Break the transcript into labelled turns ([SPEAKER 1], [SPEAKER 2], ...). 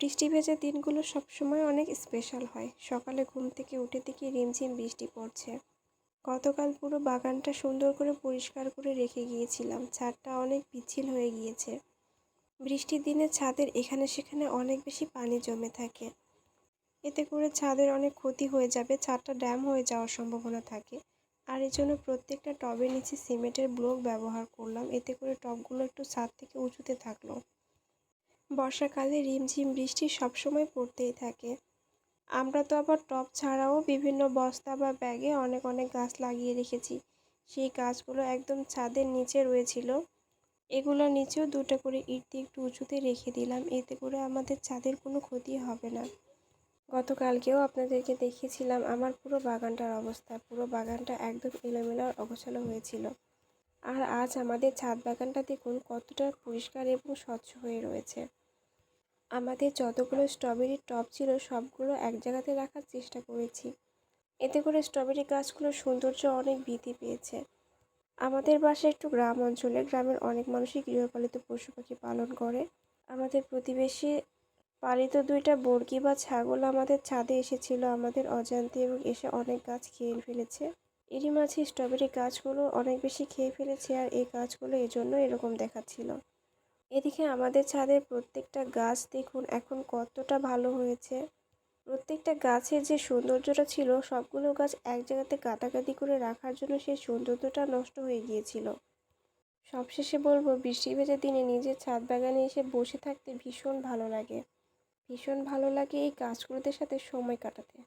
[SPEAKER 1] বৃষ্টি ভেজা দিনগুলো সবসময় অনেক স্পেশাল হয়। সকালে ঘুম থেকে উঠে দেখি রিমঝিম বৃষ্টি পড়ছে। গতকাল পুরো বাগানটা সুন্দর করে পরিষ্কার করে রেখে গিয়েছিলাম। ছাদটা অনেক পিচ্ছিল হয়ে গিয়েছে। বৃষ্টির দিনে ছাদের এখানে সেখানে অনেক বেশি পানি জমে থাকে। এতে করে ছাদের অনেক ক্ষতি হয়ে যাবে, ছাদটা ড্যাম হয়ে যাওয়ার সম্ভাবনা থাকে। আর এই জন্য প্রত্যেকটা টবের নিচে সিমেন্টের ব্লক ব্যবহার করলাম। এতে করে টবগুলো একটু ছাদ থেকে উঁচুতে থাকল। বর্ষাকালে রিমঝিম বৃষ্টি সবসময় পড়তেই থাকে। আমরা তো আবার টব ছাড়াও বিভিন্ন বস্তা বা ব্যাগে অনেক অনেক গাছ লাগিয়ে রেখেছি। সেই গাছগুলো একদম ছাদের নিচে রয়েছিল। এগুলোর নিচেও দুটো করে ইট দিয়ে একটু উঁচুতে রেখে দিলাম। এতে করে আমাদের ছাদের কোনো ক্ষতি হবে না। গতকালকেও আপনাদেরকে দেখিয়েছিলাম আমার পুরো বাগানটার অবস্থা। পুরো বাগানটা একদম এলোমেলো অগোছালো হয়েছিল। আর আজ আমাদের ছাদ বাগানটা দেখুন কতটা পরিষ্কার এবং স্বচ্ছ হয়ে রয়েছে। আমাদের যতগুলো স্ট্রবেরি টব ছিল, সবগুলো এক জায়গাতে রাখার চেষ্টা করেছি। এতে করে স্ট্রবেরি গাছগুলোর সৌন্দর্য অনেক বৃদ্ধি পেয়েছে। আমাদের বাসা একটু গ্রাম অঞ্চলে, গ্রামের অনেক মানুষই গৃহপালিত পশু পাখি পালন করে। আমাদের প্রতিবেশী পালিত দুইটা বর্গি বা ছাগল আমাদের ছাদে এসেছিল, আমাদের অজান্তে এবং এসে অনেক গাছ খেয়ে ফেলেছে। এরই মাঝে স্ট্রবেরি গাছগুলো অনেক বেশি খেয়ে ফেলেছে আর এই গাছগুলো এজন্য এরকম দেখাচ্ছিল। এদিকে আমাদের ছাদের প্রত্যেকটা গাছ দেখুন, এখন কতটা ভালো হয়েছে। প্রত্যেকটা গাছের যে সৌন্দর্যটা ছিল, সবগুলো গাছ এক জায়গাতে কাটাকাটি করে রাখার জন্য সেই সৌন্দর্যটা নষ্ট হয়ে গিয়েছিল। সবশেষে বলব, বৃষ্টি ভেজা দিনে নিজের ছাদ বাগানে এসে বসে থাকতে ভীষণ ভালো লাগে। ভীষণ ভালো লাগে এই গাছগুলোদের সাথে সময় কাটাতে।